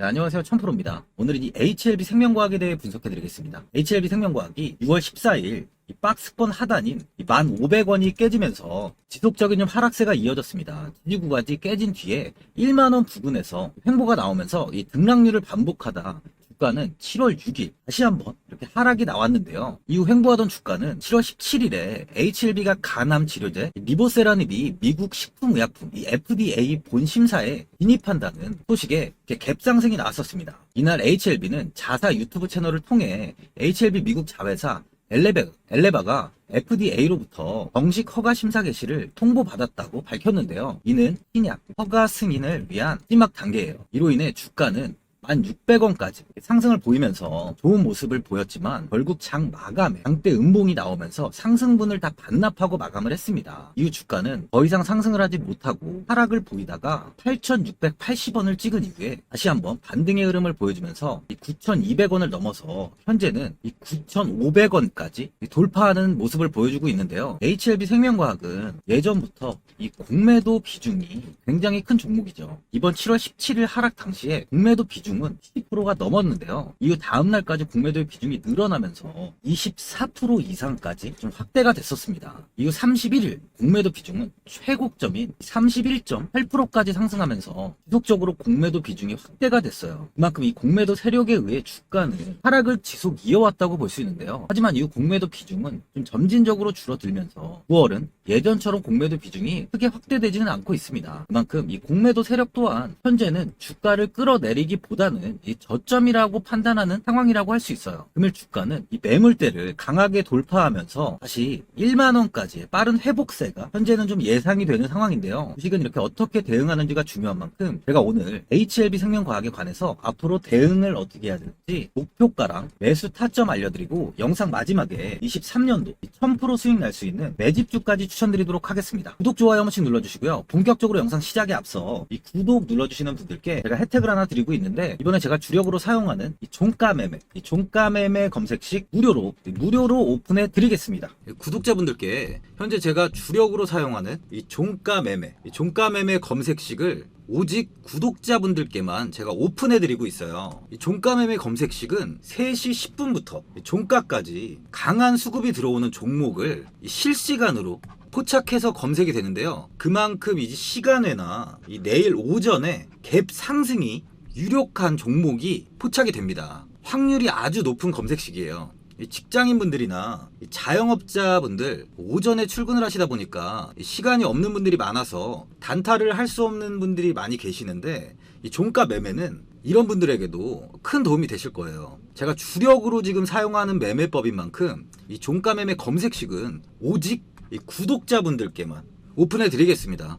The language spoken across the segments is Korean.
네, 안녕하세요. 천프로입니다. 오늘은 이 HLB 생명과학에 대해 분석해드리겠습니다. HLB 생명과학이 6월 14일 이 박스권 하단인 1,500원이 깨지면서 지속적인 좀 하락세가 이어졌습니다. 지지구까지 깨진 뒤에 1만원 부근에서 횡보가 나오면서 이 등락률을 반복하다 주가는 7월 6일 다시 한번 이렇게 하락이 나왔는데요. 이후 횡보하던 주가는 7월 17일에 HLB가 간암 치료제 리보세라닙이 미국 식품의약품 이 FDA 본심사에 진입한다는 소식에 갭상승이 나왔었습니다. 이날 HLB는 자사 유튜브 채널을 통해 HLB 미국 자회사 엘레베, 엘레바가 FDA로부터 정식 허가 심사 개시를 통보받았다고 밝혔는데요. 이는 신약 허가 승인을 위한 마지막 단계예요. 이로 인해 주가는 1,600원까지 상승을 보이면서 좋은 모습을 보였지만 결국 장 마감에 장대 음봉이 나오면서 상승분을 다 반납하고 마감을 했습니다. 이후 주가는 더 이상 상승을 하지 못하고 하락을 보이다가 8,680원을 찍은 이후에 다시 한번 반등의 흐름을 보여주면서 9,200원을 넘어서 현재는 이 9,500원까지 돌파하는 모습을 보여주고 있는데요. HLB 생명과학은 예전부터 이 공매도 비중이 굉장히 큰 종목이죠. 이번 7월 17일 하락 당시에 공매도 비중 은 10%가 넘었는데요. 이후 다음 날까지 공매도의 비중이 늘어나면서 24% 이상까지 좀 확대가 됐었습니다. 이후 31일 공매도 비중은 최고점인 31.8%까지 상승하면서 지속적으로 공매도 비중이 확대가 됐어요. 그만큼 이 공매도 세력에 의해 주가는 하락을 지속 이어왔다고 볼 수 있는데요. 하지만 이후 공매도 비중은 좀 점진적으로 줄어들면서 9월은 예전처럼 공매도 비중이 크게 확대되지는 않고 있습니다. 그만큼 이 공매도 세력 또한 현재는 주가를 끌어내리기보다 는이 저점이라고 판단하는 상황이라고 할 수 있어요. 금일 주가는 이 매물대를 강하게 돌파하면서 다시 1만 원까지의 빠른 회복세가 현재는 좀 예상이 되는 상황인데요. 주식은 이렇게 어떻게 대응하는지가 중요한 만큼 제가 오늘 HLB 생명과학에 관해서 앞으로 대응을 어떻게 해야 되는지 목표가랑 매수 타점 알려드리고 영상 마지막에 23년도 1000% 수익 날 수 있는 매집주까지 추천드리도록 하겠습니다. 구독, 좋아요 한 번씩 눌러주시고요. 본격적으로 영상 시작에 앞서 이 구독 눌러주시는 분들께 제가 혜택을 하나 드리고 있는데 이번에 제가 주력으로 사용하는 이 종가 매매, 이 종가 매매 검색식 무료로 무료로 오픈해 드리겠습니다. 구독자분들께 현재 제가 주력으로 사용하는 이 종가 매매, 이 종가 매매 검색식을 오직 구독자분들께만 제가 오픈해드리고 있어요. 이 종가 매매 검색식은 3시 10분부터 종가까지 강한 수급이 들어오는 종목을 이 실시간으로 포착해서 검색이 되는데요. 그만큼 이제 시간에나 이 내일 오전에 갭 상승이 유력한 종목이 포착이 됩니다. 확률이 아주 높은 검색식이에요. 이 직장인분들이나 이 자영업자분들 오전에 출근을 하시다 보니까 이 시간이 없는 분들이 많아서 단타를 할 수 없는 분들이 많이 계시는데 이 종가 매매는 이런 분들에게도 큰 도움이 되실 거예요. 제가 주력으로 지금 사용하는 매매법인 만큼 이 종가 매매 검색식은 오직 이 구독자분들께만 오픈해 드리겠습니다.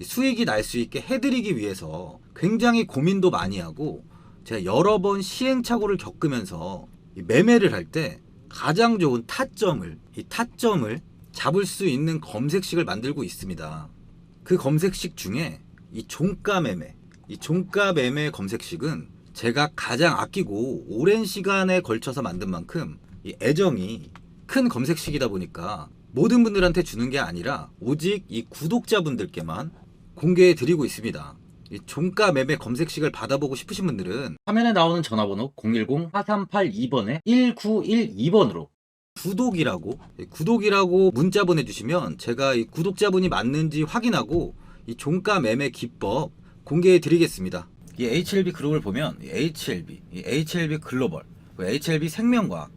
수익이 날 수 있게 해드리기 위해서 굉장히 고민도 많이 하고 제가 여러 번 시행착오를 겪으면서 이 매매를 할 때 가장 좋은 타점을 이 타점을 잡을 수 있는 검색식을 만들고 있습니다. 그 검색식 중에 이 종가 매매, 이 종가 매매 검색식은 제가 가장 아끼고 오랜 시간에 걸쳐서 만든 만큼 이 애정이 큰 검색식이다 보니까 모든 분들한테 주는 게 아니라 오직 이 구독자분들께만 공개해 드리고 있습니다. 이 종가 매매 검색식을 받아보고 싶으신 분들은 화면에 나오는 전화번호 010-4382번에 1912번으로 구독이라고 예, 구독이라고 문자 보내주시면 제가 이 구독자분이 맞는지 확인하고 이 종가 매매 기법 공개해 드리겠습니다. 이 HLB 그룹을 보면 이 HLB, 이 HLB 글로벌, 그리고 HLB 생명과학,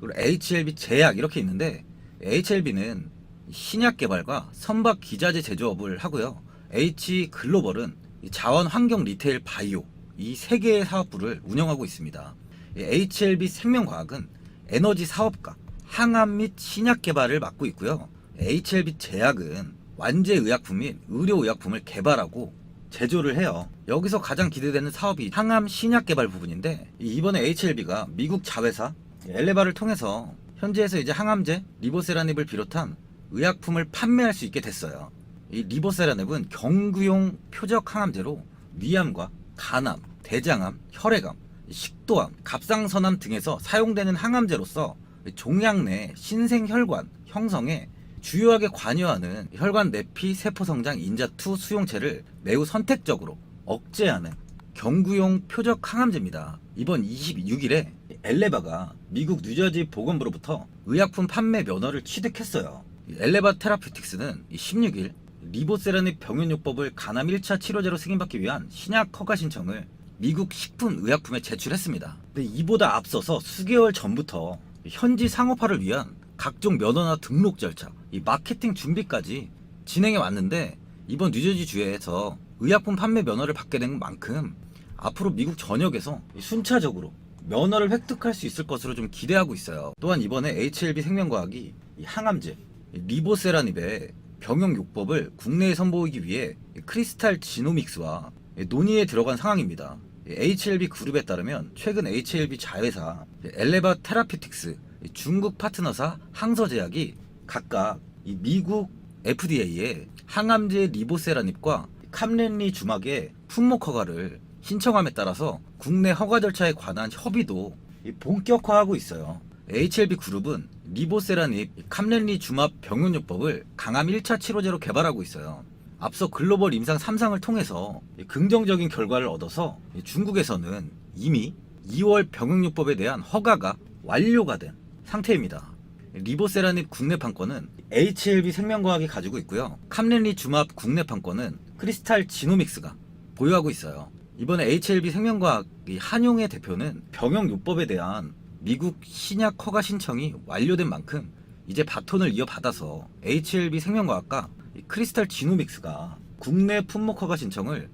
그리고 HLB 제약 이렇게 있는데 HLB는 신약 개발과 선박 기자재 제조업을 하고요. H 글로벌은 이 자원 환경 리테일 바이오 이 세 개의 사업부를 운영하고 있습니다. 이 HLB 생명과학은 에너지 사업과 항암 및 신약 개발을 맡고 있고요. HLB 제약은 완제 의약품 및 의료 의약품을 개발하고 제조를 해요. 여기서 가장 기대되는 사업이 항암 신약 개발 부분인데 이- 이번에 HLB가 미국 자회사 엘레바를 통해서 현지에서 이제 항암제 리보세라닙을 비롯한 의약품을 판매할 수 있게 됐어요. 이 리보세라닙은 경구용 표적 항암제로 위암과 간암, 대장암, 혈액암, 식도암, 갑상선암 등에서 사용되는 항암제로서 종양 내 신생혈관 형성에 주요하게 관여하는 혈관 내피 세포 성장 인자2 수용체를 매우 선택적으로 억제하는 경구용 표적 항암제입니다. 이번 26일에 엘레바가 미국 뉴저지 보건부로부터 의약품 판매 면허를 취득했어요. 이 엘레바 테라퓨틱스는 16일 리보세라닙 병원요법을 간암 1차 치료제로 승인받기 위한 신약 허가 신청을 미국 식품의약품에 제출했습니다. 근데 이보다 앞서서 수개월 전부터 현지 상업화를 위한 각종 면허나 등록 절차, 이 마케팅 준비까지 진행해 왔는데 이번 뉴저지 주에서 의약품 판매 면허를 받게 된 만큼 앞으로 미국 전역에서 순차적으로 면허를 획득할 수 있을 것으로 좀 기대하고 있어요. 또한 이번에 HLB 생명과학이 이 항암제 이 리보세라닙의 병용 요법을 국내에 선보이기 위해 이 크리스탈 지노믹스와 이 논의에 들어간 상황입니다. 이 HLB 그룹에 따르면 최근 HLB 자회사 이 엘레바 테라피틱스 이 중국 파트너사 항서제약이 각각 이 미국 FDA에 항암제 리보세라닙과 캄렌리 주막의 품목 허가를 신청함에 따라서 국내 허가 절차에 관한 협의도 이 본격화하고 있어요. HLB 그룹은 리보세라닙 캄렌리 주막 병용요법을 강암 1차 치료제로 개발하고 있어요. 앞서 글로벌 임상 3상을 통해서 이 긍정적인 결과를 얻어서 이 중국에서는 이미 2월 병용요법에 대한 허가가 완료가 된 상태입니다. 리보세라닙 국내 판권은 HLB 생명과학이 가지고 있고요. 캄렌리 주맙 국내 판권은 크리스탈 지노믹스가 보유하고 있어요. 이번에 HLB 생명과학이 한용의 대표는 병용요법에 대한 미국 신약 허가 신청이 완료된 만큼 이제 바톤을 이어받아서 HLB 생명과학과 이 크리스탈 지노믹스가 국내 품목 허가 신청을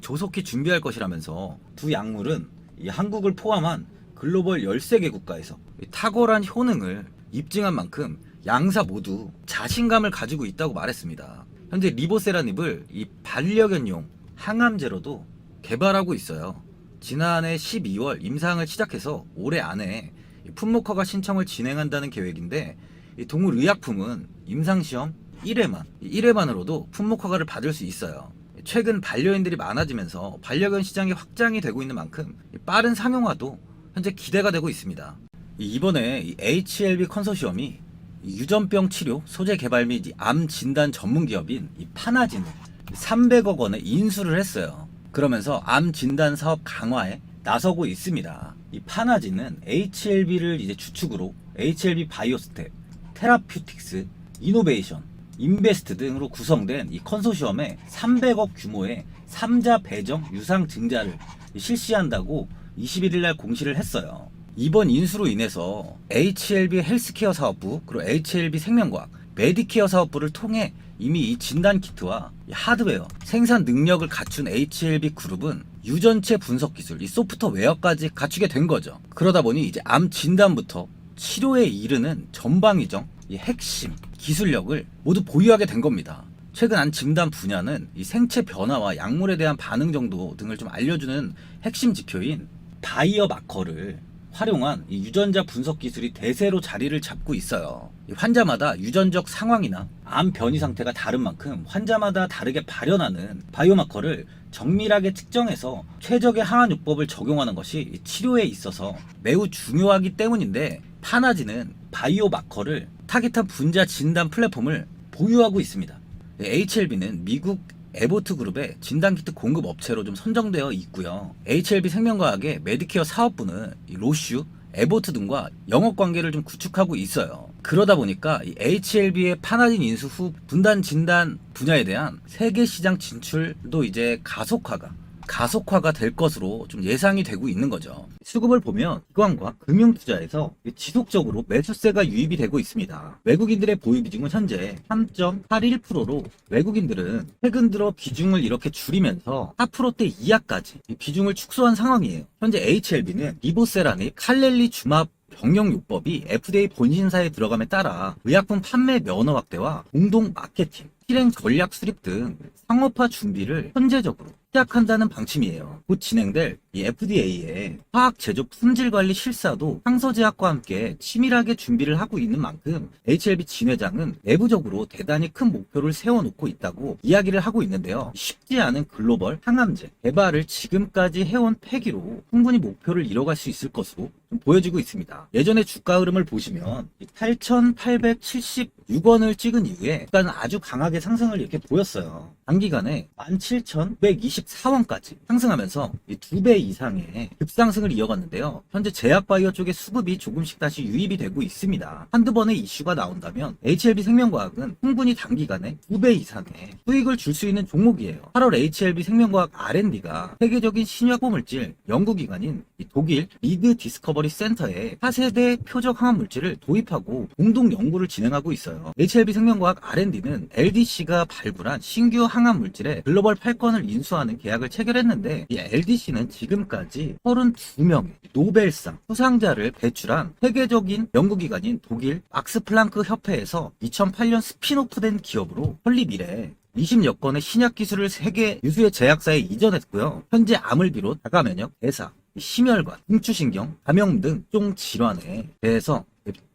조속히 준비할 것이라면서 두 약물은 이 한국을 포함한 글로벌 13개 국가에서 이 탁월한 효능을 입증한 만큼 양사 모두 자신감을 가지고 있다고 말했습니다. 현재 리보세라닙을 이 반려견용 항암제로도 개발하고 있어요. 지난해 12월 임상을 시작해서 올해 안에 이 품목허가 신청을 진행한다는 계획인데 이 동물 의약품은 임상시험 1회만 1회만으로도 품목허가를 받을 수 있어요. 최근 반려인들이 많아지면서 반려견 시장이 확장이 되고 있는 만큼 이 빠른 상용화도 현재 기대가 되고 있습니다. 이 이번에 이 HLB 컨소시엄이 이 유전병 치료, 소재 개발 및이암 진단 전문 기업인 이 파나진을 300억 원에 인수를 했어요. 그러면서 암 진단 사업 강화에 나서고 있습니다. 이 파나진은 HLB를 이제 주축으로 HLB 바이오스텝, 테라퓨틱스, 이노베이션, 인베스트 등으로 구성된 이 컨소시엄에 300억 규모의 3자 배정 유상 증자를 실시한다고 21일 날 공시를 했어요. 이번 인수로 인해서 HLB 헬스케어 사업부, 그리고 HLB 생명과학, 메디케어 사업부를 통해 이미 이 진단 키트와 이 하드웨어, 생산 능력을 갖춘 HLB 그룹은 유전체 분석 기술, 이 소프트웨어까지 갖추게 된 거죠. 그러다 보니 이제 암 진단부터 치료에 이르는 전방위정, 이 핵심 기술력을 모두 보유하게 된 겁니다. 최근 안 진단 분야는 이 생체 변화와 약물에 대한 반응 정도 등을 좀 알려주는 핵심 지표인 바이어 마커를 활용한 이 유전자 분석 기술이 대세로 자리를 잡고 있어요. 이 환자마다 유전적 상황이나 암 변이 상태가 다른 만큼 환자마다 다르게 발현하는 바이오마커를 정밀하게 측정해서 최적의 항암요법을 적용하는 것이 이 치료에 있어서 매우 중요하기 때문인데 파나지는 바이오마커를 타깃한 분자 진단 플랫폼을 보유하고 있습니다. HLB는 미국 에보트 그룹의 진단키트 공급 업체로 좀 선정되어 있고요. HLB 생명과학의 메디케어 사업부는 이 로슈, 에보트 등과 영업 관계를 좀 구축하고 있어요. 그러다 보니까 이 HLB의 파나딘 인수 후 분단 진단 분야에 대한 세계 시장 진출도 이제 가속화가 가속화가 될 것으로 좀 예상이 되고 있는 거죠. 수급을 보면 기관과 금융 투자에서 지속적으로 매수세가 유입이 되고 있습니다. 외국인들의 보유 비중은 현재 3.81%로 외국인들은 최근 들어 비중을 이렇게 줄이면서 4%대 이하까지 비중을 축소한 상황이에요. 현재 HLB는 리보세라니 칼렐리 주합 병용요법이 FDA 본신사에 들어감에 따라 의약품 판매 면허 확대와 공동 마케팅, 실행 전략 수립 등 상업화 준비를 현재적으로 시작한다는 방침이에요. 곧 진행될 이 FDA의 화학 제조 품질 관리 실사도 상서제약과 함께 치밀하게 준비를 하고 있는 만큼 HLB 진 회장은 내부적으로 대단히 큰 목표를 세워놓고 있다고 이야기를 하고 있는데요. 쉽지 않은 글로벌 항암제 개발을 지금까지 해온 패기로 충분히 목표를 이뤄갈 수 있을 것으로 좀 보여지고 있습니다. 예전의 주가 흐름을 보시면 8,876원을 찍은 이후에 주가는 아주 강하게 상승을 이렇게 보였어요. 단기간에 17,224원까지 상승하면서 두 배 이상의 급상승을 이어갔는데요. 현재 제약바이오 쪽의 수급이 조금씩 다시 유입이 되고 있습니다. 한두 번의 이슈가 나온다면 HLB 생명과학은 충분히 단기간에 두 배 이상의 수익을 줄 수 있는 종목이에요. 8월 HLB 생명과학 R&D가 세계적인 신약 보물질 연구기관인 이 독일 리드 디스커버리 센터에 차세대 표적 항암 물질을 도입하고 공동 연구를 진행하고 있어요. HLB 생명과학 R&D는 LDC가 발굴한 신규 항암 물질의 글로벌 8건을 인수하는 계약을 체결했는데 이 LDC는 지금까지 32명의 노벨상 수상자를 배출한 세계적인 연구기관인 독일 막스플랑크 협회에서 2008년 스피노프된 기업으로 설립 이래 20여 건의 신약 기술을 세계 유수의 제약사에 이전했고요. 현재 암을 비롯 자가 면역, 대사, 심혈관, 중추신경, 감염 등 종 질환에 대해서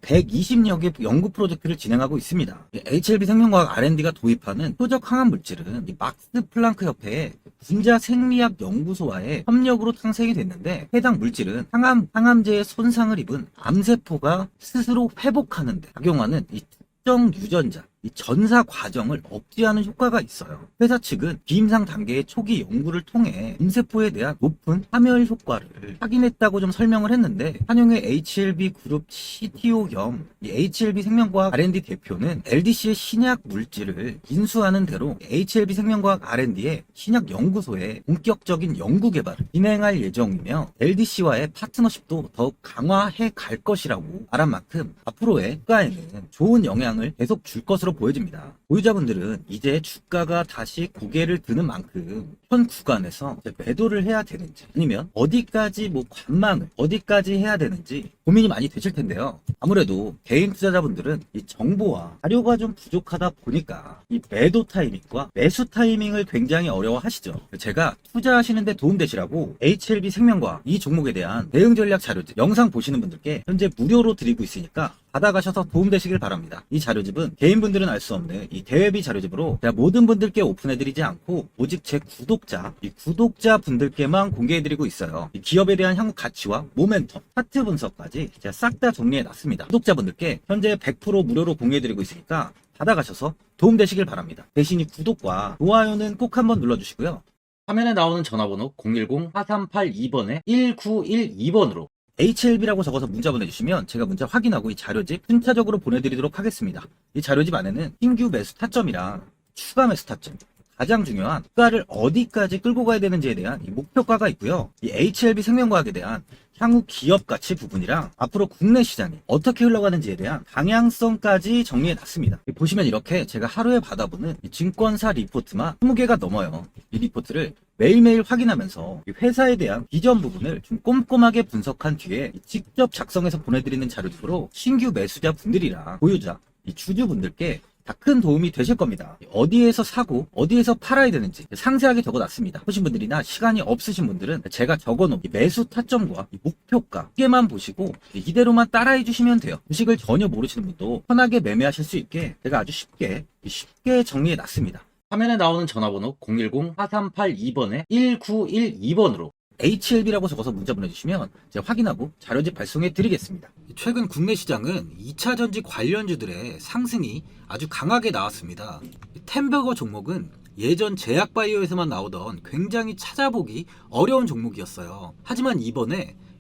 120여 개 연구 프로젝트를 진행하고 있습니다. HLB 생명과학 R&D가 도입하는 표적 항암 물질은 이 막스 플랑크 협회의 분자 생리학 연구소와의 협력으로 탄생이 됐는데 해당 물질은 항암 항암제의 손상을 입은 암세포가 스스로 회복하는 데 작용하는 이 특정 유전자 이 전사 과정을 억제하는 효과가 있어요. 회사 측은 비임상 단계의 초기 연구를 통해 암세포에 대한 높은 파멸 효과를 확인했다고 좀 설명을 했는데 한용의 HLB 그룹 CTO 겸이 HLB 생명과학 R&D 대표는 LDC의 신약 물질을 인수하는 대로 HLB 생명과학 R&D의 신약 연구소에 본격적인 연구 개발을 진행할 예정이며 LDC와의 파트너십도 더욱 강화해 갈 것이라고 말한 만큼 앞으로의 주가에는 좋은 영향을 계속 줄 것으로 보여집니다. 보유자분들은 이제 주가가 다시 고개를 드는 만큼 현 구간에서 매도를 해야 되는지 아니면 어디까지 뭐 관망을 어디까지 해야 되는지 고민이 많이 되실 텐데요. 아무래도 개인 투자자분들은 이 정보와 자료가 좀 부족하다 보니까 이 매도 타이밍과 매수 타이밍을 굉장히 어려워하시죠. 제가 투자하시는데 도움되시라고 HLB 생명과 이 종목에 대한 대응 전략 자료집 영상 보시는 분들께 현재 무료로 드리고 있으니까 받아가셔서 도움되시길 바랍니다. 이 자료집은 개인분들은 알 수 없는 이 대외비 자료집으로 제가 모든 분들께 오픈해드리지 않고 오직 제 구독자, 이 구독자 분들께만 공개해드리고 있어요. 이 기업에 대한 향후 가치와 모멘텀, 차트 분석까지 제가 싹 다 정리해놨습니다. 구독자분들께 현재 100% 무료로 공개해드리고 있으니까 받아가셔서 도움되시길 바랍니다. 대신 이 구독과 좋아요는 꼭 한번 눌러주시고요. 화면에 나오는 전화번호 010-4382번에 1912번으로 HLB라고 적어서 문자 보내주시면 제가 문자 확인하고 이 자료집 순차적으로 보내드리도록 하겠습니다. 이 자료집 안에는 신규 매수 타점이랑 추가 매수 타점, 가장 중요한 주가를 어디까지 끌고 가야 되는지에 대한 이 목표가가 있고요. 이 HLB 생명과학에 대한 향후 기업 가치 부분이랑 앞으로 국내 시장이 어떻게 흘러가는지에 대한 방향성까지 정리해 놨습니다. 보시면 이렇게 제가 하루에 받아보는 이 증권사 리포트만 20개가 넘어요. 이 리포트를 매일매일 확인하면서 이 회사에 대한 비전 부분을 좀 꼼꼼하게 분석한 뒤에 직접 작성해서 보내드리는 자료집으로 신규 매수자 분들이랑 보유자, 이 주주분들께 다큰 도움이 되실 겁니다. 어디에서 사고 어디에서 팔아야 되는지 상세하게 적어놨습니다. 보신 분들이나 시간이 없으신 분들은 제가 적어놓은 이 매수 타점과 이 목표가 두개만 보시고 이대로만 따라해 주시면 돼요. 주식을 전혀 모르시는 분도 편하게 매매하실 수 있게 제가 아주 쉽게 쉽게 정리해 놨습니다. 화면에 나오는 전화번호 010-4382번에 1912번으로 HLB라고 적어서 문자 보내주시면 제가 확인하고 자료집 발송해 드리겠습니다. 최근 국내 시장은 2차 전지 관련주들의 상승이 아주 강하게 나왔습니다. 템버거 종목은 예전 제약바이오에서만 나오던 굉장히 찾아보기 어려운 종목이었어요. 하지만 이번에